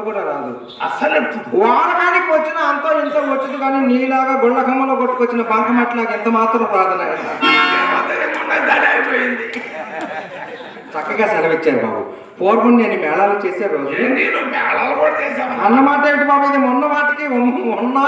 కూడా రాదు. అసలు వాడకానికి వచ్చిన అంత ఇంత వచ్చదు కానీ నీలాగా గుళ్ళకమ్మలో కొట్టుకొచ్చిన బంకమట్లాగా ఎంత మాత్రం రాదు చక్కగా సెలవిచ్చారు బాబు. పూర్వం నేను మేళాలు చేసే రోజు అన్నమాట ఏమిటి బాబు? ఇది మొన్న మాటకి ఉన్న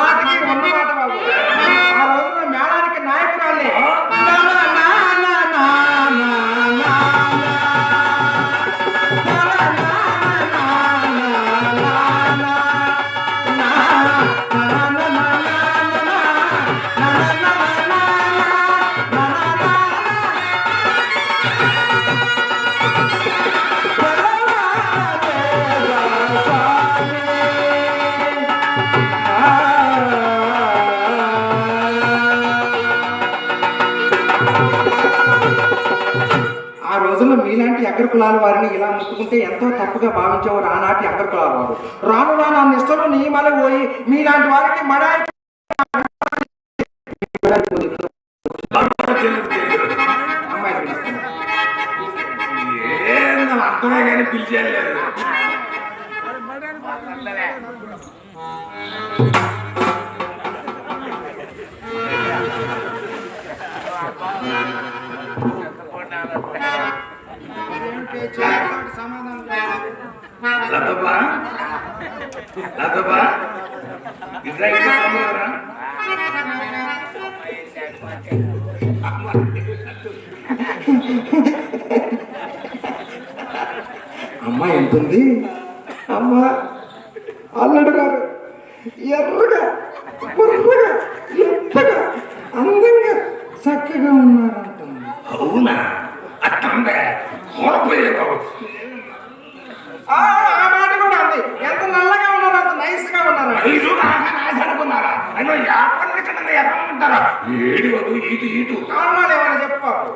ఆ రోజుల్లో మీలాంటి అగ్ర కులాల వారిని ఇలా ముట్టుకుంటే ఎంతో తప్పుగా భావించేవారు ఆనాటి అగ్ర కులాల వారు. రాను రాను ఆ నిష్టలు నియమాలు పోయి మీలాంటి వారికి మడాయి అంతమే కానీ పిలిచేయలేదు. లతబా ఇట్లా ఇట్లా అమ్మ ఎంతుంది? అమ్మ అల్లుడు గారు ఎర్రగా బుర్రగా ఎత్తగా అందంగా చక్కగా ఉన్నారంటుంది అవునా? అట్లందే ఆ ఆ మాట కూడా ఉంది ఎంత నల్లగా నైస్గా ఉన్నారు? ఐదు రాసనుకున్నారా అన్నో యాపన్న కింద ఎలా ఉంటారా? ఏడు వదు ఇటు ఇటు. కారణాలు ఏమైనా చెప్పారు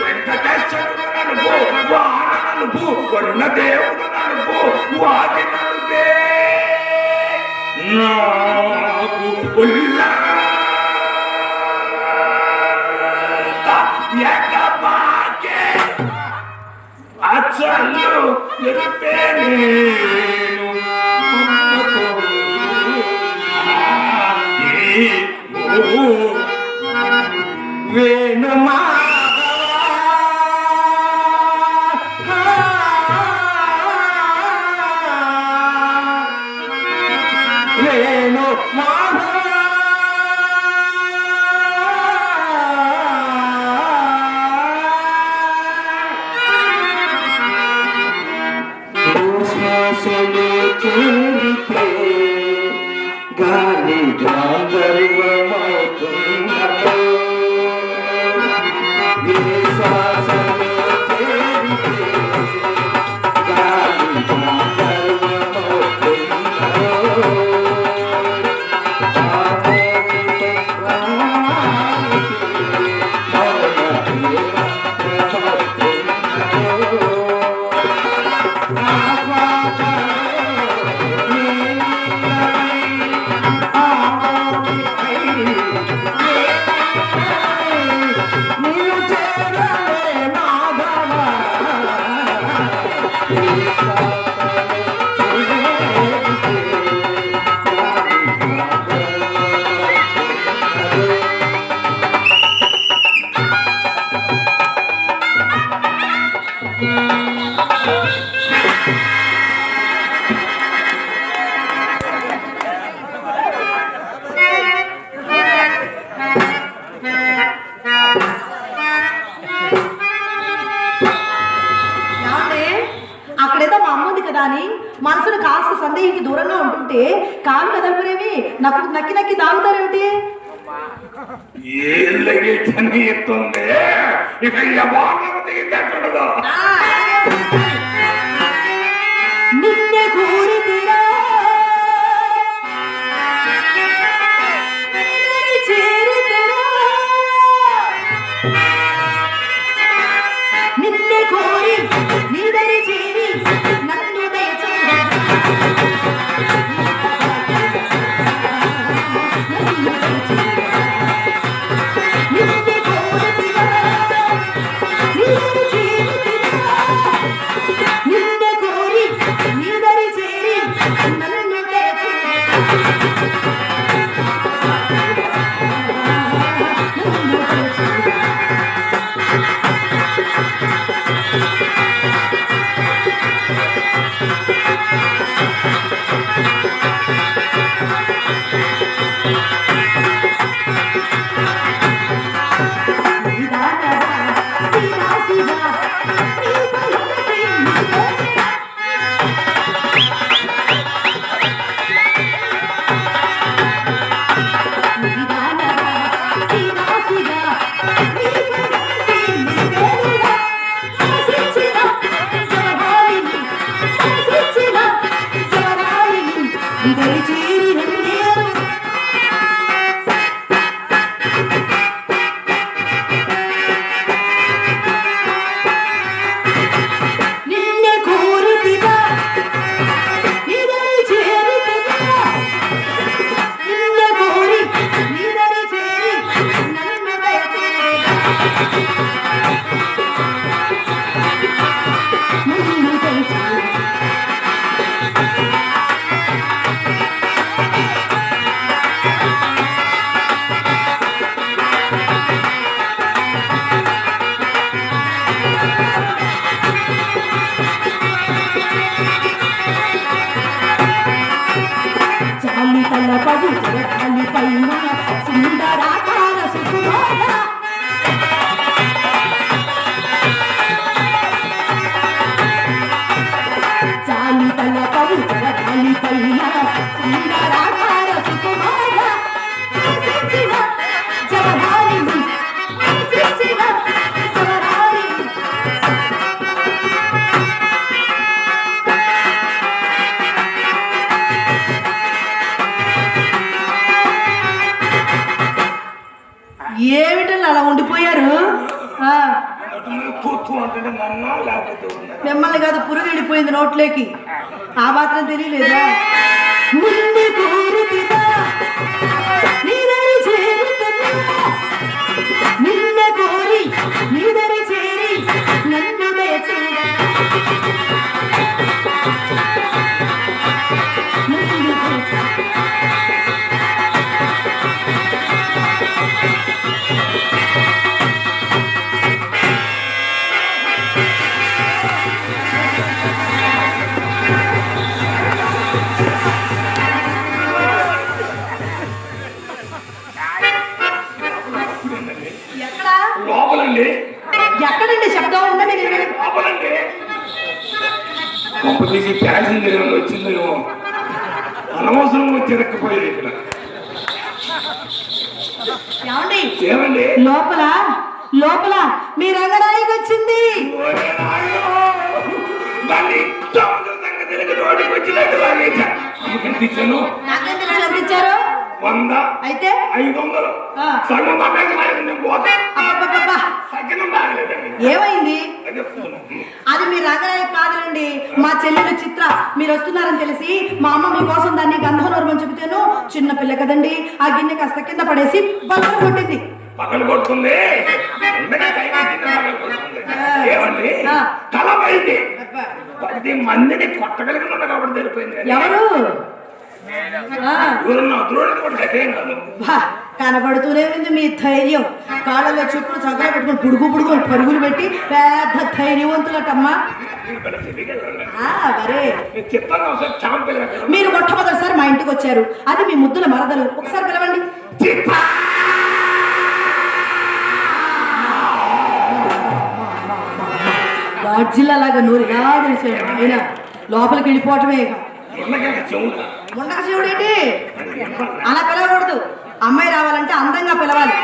వెంకటేశ్వరుడు నలుపు వారణ నలుపు Venoma Kali Dhandarva Mata అని మనసును కాస్త సందేహించి దూరంగా ఉంటుంటే కాలు కదలపరేమి నాకు నక్కి నక్కి ఏళ్ళకి చెన్నై ఎత్తుంది. ఇక Yeah. పోయింది వెళ్ళిపోయింది నోట్లోకి? ఆ మాత్రం తెలియలేదా? Thank you. లోపలండి ఎక్కడండి? శబ్దం ఉన్నది నేను లోపలండి కొంప తీసి ప్యాసింజర్ ఏమైనా వచ్చిందేమో. అనవసరం వచ్చి ఎరక్కపోయేది ఇక్కడ. ఏమండి? ఏమండి? లోపల లోపల మీ రంగనాయకి వచ్చింది. ఇచ్చారు? వంద. అయితే? ఐదు వందలు. సగం ఏమైంది? అది మీ రంగనాయక కాదులండి మా చెల్లెలు చిత్ర మీరు వస్తున్నారని తెలిసి మా అమ్మ మీకోసం దాన్ని గంధర్వం చెబితేను చిన్న పిల్ల కదండి. ఆ గిన్నె కాస్త కింద పడేసి బలం కొట్టింది. పగలు కొడుతుంది. ఏమండి. తల. పది మందిని కొట్టగలిగిన కాబట్టి తెలిపోయింది? ఎవరు? కనబడుతూనే ఉంది మీ ధైర్యం. కాళ్ళలో చెప్పులు చక్కగా పెట్టుకుని పుడుగు పుడుగు పరుగులు పెట్టి పెద్ద ధైర్యవంతులటమ్మా. ఇక్కడ తెలియగలరు. మీరు మొట్టమొదటిసారి మా ఇంటికి వచ్చారు. అది మీ ముద్దుల మరదలు. ఒకసారి పిలవండి. గాడ్జిల్లా లాగా నూరు ఎలా తెలిసాడు ఆయన లోపలికి వెళ్ళిపోవటమే ఉండక అలా పిలవకూడదు. అమ్మాయి రావాలంటే అందంగా పిలవాలి.